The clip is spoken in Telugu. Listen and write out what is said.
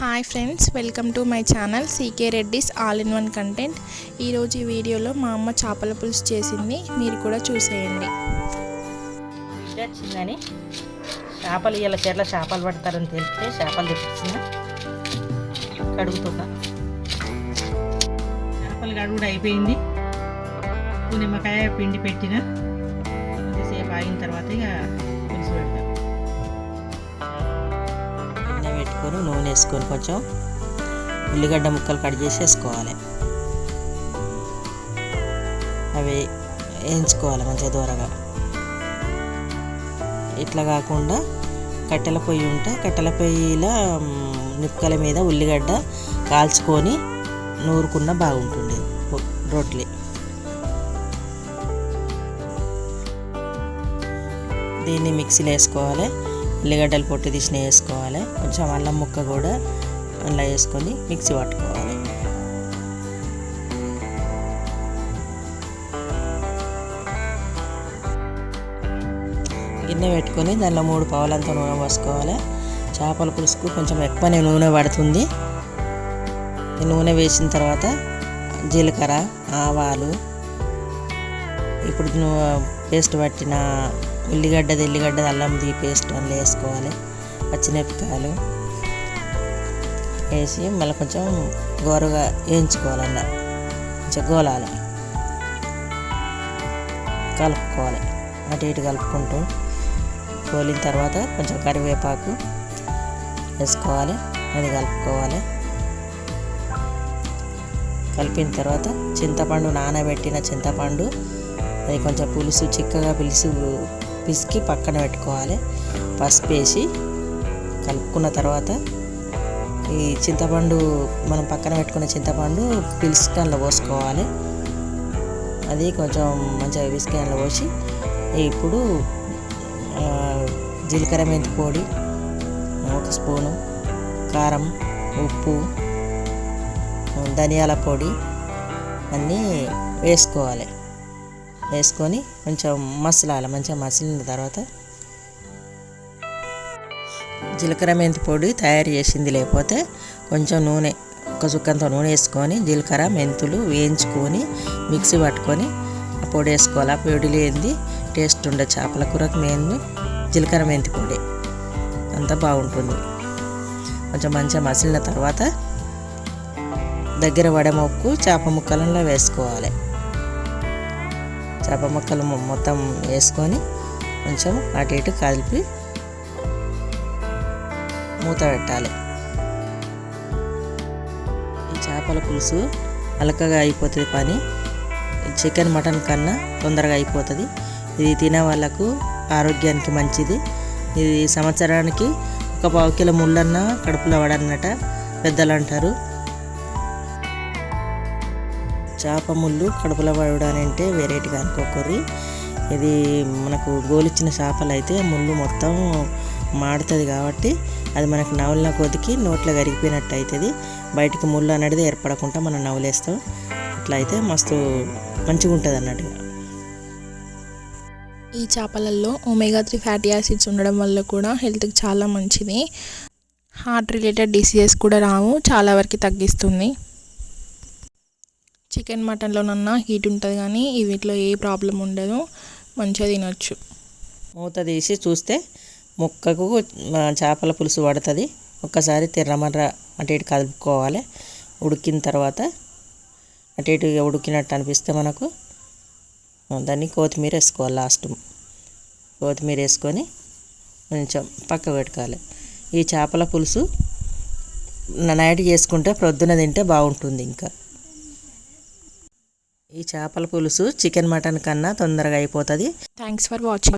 Hi friends welcome to my channel CK Reddy's all in one content ఈరోజు ఈ వీడియోలో మా అమ్మ చేపల పులుసు చేసింది. మీరు కూడా చూసేయండి. వచ్చిందని చేపలు ఇలా చెర్ల చేపలు పడతారని తెలిస్తే చేపలు తెప్పించిన కడుగుతున్నా. చేపలు కడుగుడు అయిపోయింది. నిమ్మకాయ పిండి పెట్టిన. కొద్దిసేపు ఆగిన తర్వాత ఇక పులుసు పెడతాను వేసుకొని నూనె వేసుకొని కొంచెం ఉల్లిగడ్డ ముక్కలు కట్ చేసి వేసుకోవాలి. అవి వేయించుకోవాలి మంచిగా దూరగా. ఇట్లా కాకుండా కట్టెల పొయ్యి ఉంటే కట్టెల పొయ్యిలో నిప్పుకల మీద ఉల్లిగడ్డ కాల్చుకొని నూరుకున్న బాగుంటుంది రొట్టెలు దీన్ని మిక్సీలో వేసుకోవాలి. ఉల్లిగడ్డలు పొట్టి తీసిన వేసుకోవాలి. కొంచెం అల్లం ముక్క కూడా అందులో వేసుకొని మిక్సీ పట్టుకోవాలి. గిన్నె పెట్టుకొని దానిలో మూడు పావులంత నూనె పోసుకోవాలి. చేపల పులుసుకు కొంచెం ఎక్కువనే నూనె పడుతుంది. నూనె వేసిన తర్వాత జీలకర్ర ఆవాలు ఇప్పుడు నువ్వు పేస్ట్ పట్టిన ఉల్లిగడ్డది ఎల్లిగడ్డది అల్లంది పేస్ట్ అందులో వేసుకోవాలి. పచ్చిమిరపకాయలు వేసి మళ్ళీ కొంచెం గోరుగా వేయించుకోవాలి అందులో కొంచెం గోలాలి. కలుపుకోవాలి. అటు ఇటు కలుపుకుంటూ కోలిన తర్వాత కొంచెం కరివేపాకు వేసుకోవాలి. అది కలుపుకోవాలి. కలిపిన తర్వాత చింతపండు నానబెట్టిన చింతపండు అది కొంచెం పులుసు చిక్కగా పులుసు పిసికి పక్కన పెట్టుకోవాలి. పసుపు వేసి కలుపుకున్న తర్వాత ఈ చింతపండు మనం పక్కన పెట్టుకున్న చింతపండు పిలుసుకల్లో పోసుకోవాలి. అది కొంచెం మంచిగా విసుకల్లో పోసి ఇప్పుడు జీలకర్ర మెంతి పొడి ఒక స్పూను కారం ఉప్పు ధనియాల పొడి అన్నీ వేసుకోవాలి. వేసుకొని కొంచెం మసలాలి మంచిగా మసిలిన తర్వాత జీలకర్ర మెంతి పొడి తయారు చేసింది. లేకపోతే కొంచెం నూనె ఒక చుక్కంత నూనె వేసుకొని జీలకర్ర మెంతులు వేయించుకొని మిక్సీ పట్టుకొని ఆ పొడి వేసుకోవాలి. ఆ పొడి లేనిది టేస్ట్ ఉండే చేపల కూరకు మెయిన్ జీలకర్ర మెంతి పొడి. అంతా బాగుంటుంది. కొంచెం మంచిగా మసిలిన తర్వాత దగ్గర వడమొక్కు చేప ముక్కలలో వేసుకోవాలి. చేప ముక్కలు మొత్తం వేసుకొని కొంచెం అటు ఇటు కలిపి మూత పెట్టాలి. ఈ చేపల పులుసు అలకగా అయిపోతుంది పని. చికెన్ మటన్ కన్నా తొందరగా అయిపోతుంది. ఇది తినే వాళ్ళకు ఆరోగ్యానికి మంచిది. ఇది సంవత్సరానికి ఒక పావు కిలో ముళ్ళన్న కడుపులో పడన్నట పెద్దలు అంటారు. చేప ముళ్ళు కడుపులో పడడానంటే వెరైటీగా అనుకోకర్రి ఇది మనకు గోలిచ్చిన చేపలు అయితే ముళ్ళు మొత్తం మాడుతుంది కాబట్టి అది మనకు నవ్వుల కొద్దికి నోట్లో కరిగిపోయినట్టు అవుతుంది బయటికి ముళ్ళు అనేది ఏర్పడకుండా మనం నవ్వులేస్తాం. అట్లా అయితే మస్తు మంచిగా ఉంటుంది అన్నట్టుగా ఈ చేపలలో ఒమేగా త్రీ ఫ్యాటీ యాసిడ్స్ ఉండడం వల్ల కూడా హెల్త్కి చాలా మంచిది. హార్ట్ రిలేటెడ్ డిసీజెస్ కూడా రావు. చాలా వరకు తగ్గిస్తుంది. చికెన్ మటన్లోనన్నా హీట్ ఉంటుంది కానీ వీటిలో ఏ ప్రాబ్లం ఉండదు. మంచిగా తినొచ్చు. మూత తీసి చూస్తే ముక్కకు చేపల పులుసు పడుతుంది. ఒక్కసారి తిర్రమర్ర అటు ఇటు కలుపుకోవాలి. ఉడికిన తర్వాత అటు ఇటు ఉడికినట్టు అనిపిస్తే మనకు దాన్ని కొత్తిమీర వేసుకోవాలి లాస్ట్. కొత్తిమీర వేసుకొని కొంచెం పక్క పెట్టుకోవాలి. ఈ చేపల పులుసు నైట్ చేసుకుంటే ప్రొద్దున తింటే బాగుంటుంది ఇంకా. ఈ చేపల పులుసు చికెన్ మటన్ కన్నా తొందరగా అయిపోతుంది. Thanks for watching